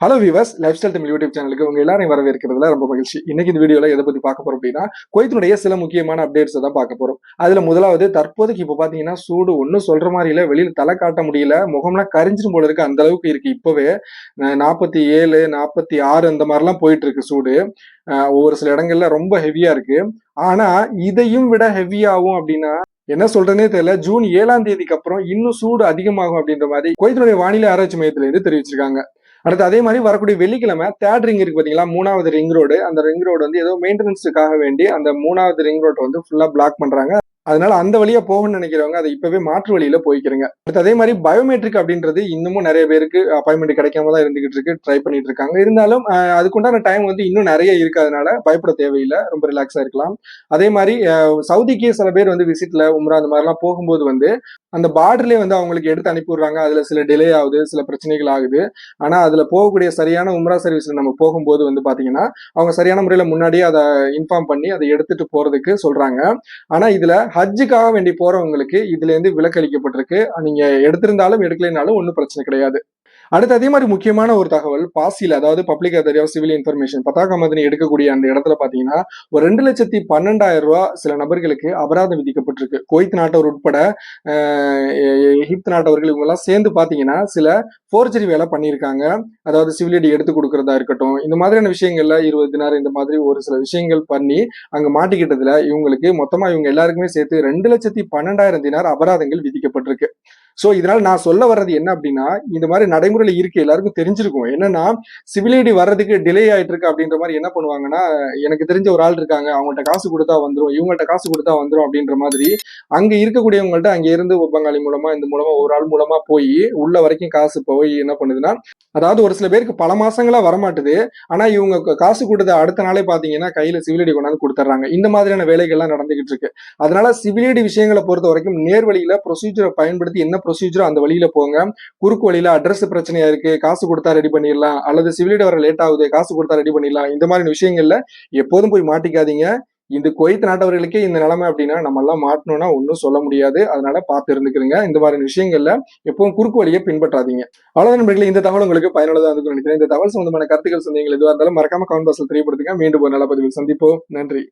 Hello viewers lifestyle Tamil YouTube சேனலுக்கு உங்க எல்லாரையும் வரவேற்கிறதுல ரொம்ப மகிழ்ச்சி. இன்னைக்கு இந்த வீடியோல எதை பத்தி பார்க்க போறோம் அப்படின்னா குவைத்தினுடைய சில முக்கியமான அப்டேட்ஸ் தான் பார்க்க போறோம். அதுல முதலாவது தற்போதைக்கு இப்போ பாத்தீங்கன்னா சூடு ஒன்றும் சொல்ற மாதிரி இல்ல வெளியில தலை காட்ட முடியல முகம்லாம் கரிஞ்சிடும் போல இருக்கு அந்த அளவுக்கு இருக்கு. இப்பவே நாற்பத்தி ஏழு நாற்பத்தி ஆறு அந்த மாதிரிலாம் போயிட்டு இருக்கு சூடு. ஒவ்வொரு சில இடங்கள்ல ரொம்ப ஹெவியா இருக்கு. ஆனா இதையும் விட ஹெவியாகும் அப்படின்னா என்ன சொல்றதுனே தெரியல ஜூன் ஏழாம் தேதிக்கு அப்புறம் இன்னும் சூடு அதிகமாகும் அப்படின்ற மாதிரி குவைத்தினுடைய வானிலை ஆராய்ச்சி மையத்திலிருந்து தெரிவிச்சிருக்காங்க. அடுத்து அதே மாதிரி வரக்கூடிய வெள்ளிக்கிழமை தேர்ட் ரிங் இருக்கு பாத்தீங்களா? மூணாவது ரிங் ரோடு அந்த ரிங் ரோடு வந்து ஏதோ மெயின்டெனன்ஸுக்காக வேண்டி அந்த மூணாவது ரிங் ரோட் வந்து ஃபுல்லா பிளாக் பண்றாங்க. அதனால அந்த வழியா போகணும்னு நினைக்கிறவங்க அதை இப்பவே மாற்று வழியில போய்க்கிறங்க. அடுத்து அதே மாதிரி பயோமெட்ரிக் அப்படின்றது இன்னமும் நிறைய பேருக்கு அப்பாயின்மெண்ட் கிடைக்காம தான் இருந்துகிட்டு இருக்கு. ட்ரை பண்ணிட்டு இருக்காங்க. இருந்தாலும் அதுக்குண்டான டைம் வந்து இன்னும் நிறைய இருக்கு. அதனால பயப்பட தேவையில்லை. ரொம்ப ரிலாக்ஸா இருக்கலாம். அதே மாதிரி சவுதிக்கே சவுதிக்கு சில பேர் வந்து விசிட்ல உம்ரா அந்த மாதிரிலாம் போகும்போது வந்து அந்த பார்டர்லேயே வந்து அவங்களுக்கு எடுத்து அனுப்பிவிடுறாங்க அதுல சில டிலே ஆகுது சில பிரச்சனைகள் ஆகுது. ஆனா அதுல போகக்கூடிய சரியான உம்ரா சர்வீஸ்ல நம்ம போகும்போது வந்து பாத்தீங்கன்னா அவங்க சரியான முறையில முன்னாடியே அதை இன்ஃபார்ம் பண்ணி அதை எடுத்துட்டு போறதுக்கு சொல்றாங்க. ஆனா இதுல ஹஜ்ஜுக்காக வேண்டி போறவங்களுக்கு இதுல இருந்து விலக்களிக்கப்பட்டிருக்கு நீங்க எடுத்திருந்தாலும் எடுக்கலைனாலும் ஒன்றும் பிரச்சனை கிடையாது. அடுத்து அதே மாதிரி முக்கியமான ஒரு தகவல் பாசியில் அதாவது public authority of civil information பத்தாக்க மதினி எடுக்கக்கூடிய அந்த இடத்துல பார்த்தீங்கன்னா ஒரு ரெண்டு லட்சத்தி பன்னெண்டாயிரம் ரூபாய் சில நபர்களுக்கு அபராதம் விதிக்கப்பட்டிருக்கு. குவைத் நாட்டவர் உட்பட எகிப்த் எகிப்து நாட்டவர்கள் இவங்கெல்லாம் சேர்ந்து பார்த்தீங்கன்னா சில ஃபோர்ஜரி வேலை பண்ணியிருக்காங்க. அதாவது சிவிலியடி எடுத்து கொடுக்கறதா இருக்கட்டும் இந்த மாதிரியான விஷயங்கள்ல இருபது தினார் இந்த மாதிரி ஒரு சில விஷயங்கள் பண்ணி அங்கே மாட்டிக்கிட்டதுல இவங்களுக்கு மொத்தமாக இவங்க எல்லாருக்குமே சேர்த்து ரெண்டு லட்சத்தி பன்னெண்டாயிரம் தினார் அபராதங்கள் விதிக்கப்பட்டிருக்கு. ஸோ இதனால நான் சொல்ல வர்றது என்ன அப்படின்னா இந்த மாதிரி நடைமுறையில இருக்கு எல்லாருக்கும் தெரிஞ்சிருக்கும். என்னன்னா சிவிலியடி வர்றதுக்கு டிலே ஆயிட்டு இருக்கு அப்படின்ற மாதிரி என்ன பண்ணுவாங்கன்னா எனக்கு தெரிஞ்ச ஒரு ஆள் இருக்காங்க அவங்கள்ட்ட காசு கொடுத்தா வந்துரும் இவங்கள்ட்ட காசு கொடுத்தா வந்துடும் அப்படின்ற மாதிரி அங்க இருக்கக்கூடியவங்கள்ட்ட அங்க இருந்து பங்காளி மூலமா இந்த மூலமா ஒரு ஆள் மூலமா போய் உள்ள வரைக்கும் காசு போய் என்ன பண்ணுதுன்னா அதாவது ஒரு சில பேருக்கு பல மாசங்களா வரமாட்டுது. ஆனா இவங்க காசு கொடுத்த அடுத்த நாளே பாத்தீங்கன்னா கையில சிவிலடி கொண்டாந்து கொடுத்துட்றாங்க இந்த மாதிரியான வேலைகள்லாம் நடந்துகிட்டு இருக்கு. அதனால சிவிலடி விஷயங்களை பொறுத்த வரைக்கும் நேர்வழியில ப்ரொசீஜரை பயன்படுத்தி என்ன ப்ரொசீஜரோ அந்த வழியில போங்க. குறுக்கு வழியில அட்ரஸ் பிரச்சனையா இருக்கு காசு கொடுத்தா ரெடி பண்ணிடலாம். அல்லது சிவிலியடி வர லேட் ஆகுது காசு கொடுத்தா ரெடி பண்ணிடலாம். இந்த மாதிரி விஷயங்கள்ல எப்போதும் போய் மாட்டிக்காதீங்க. இந்த குவைத் நாட்டவர்களுக்கே இந்த நிலைமை அப்படின்னா நம்ம எல்லாம் மாட்டணும்னா ஒன்றும் சொல்ல முடியாது. அதனால பார்த்து இருந்துக்கிறங்க. இந்த மாதிரி விஷயங்கள்ல எப்பவும் குறுக்கு வழியை பின்பற்றாதீங்க. அவ்வளவு நண்பர்களே இந்த தகவல் உங்களுக்கு பயனுள்ளதா இருக்கும் நினைக்கிறேன். இந்த தகவல் சம்பந்தமான கருத்துக்கள் சந்தேகங்கள் எதுவாக இருந்தாலும் மறக்காம கவுன் பாக்ஸ்ல தெரியப்படுத்துங்க. மீண்டும் ஒரு நல்ல பதிவில் சந்திப்போம். நன்றி.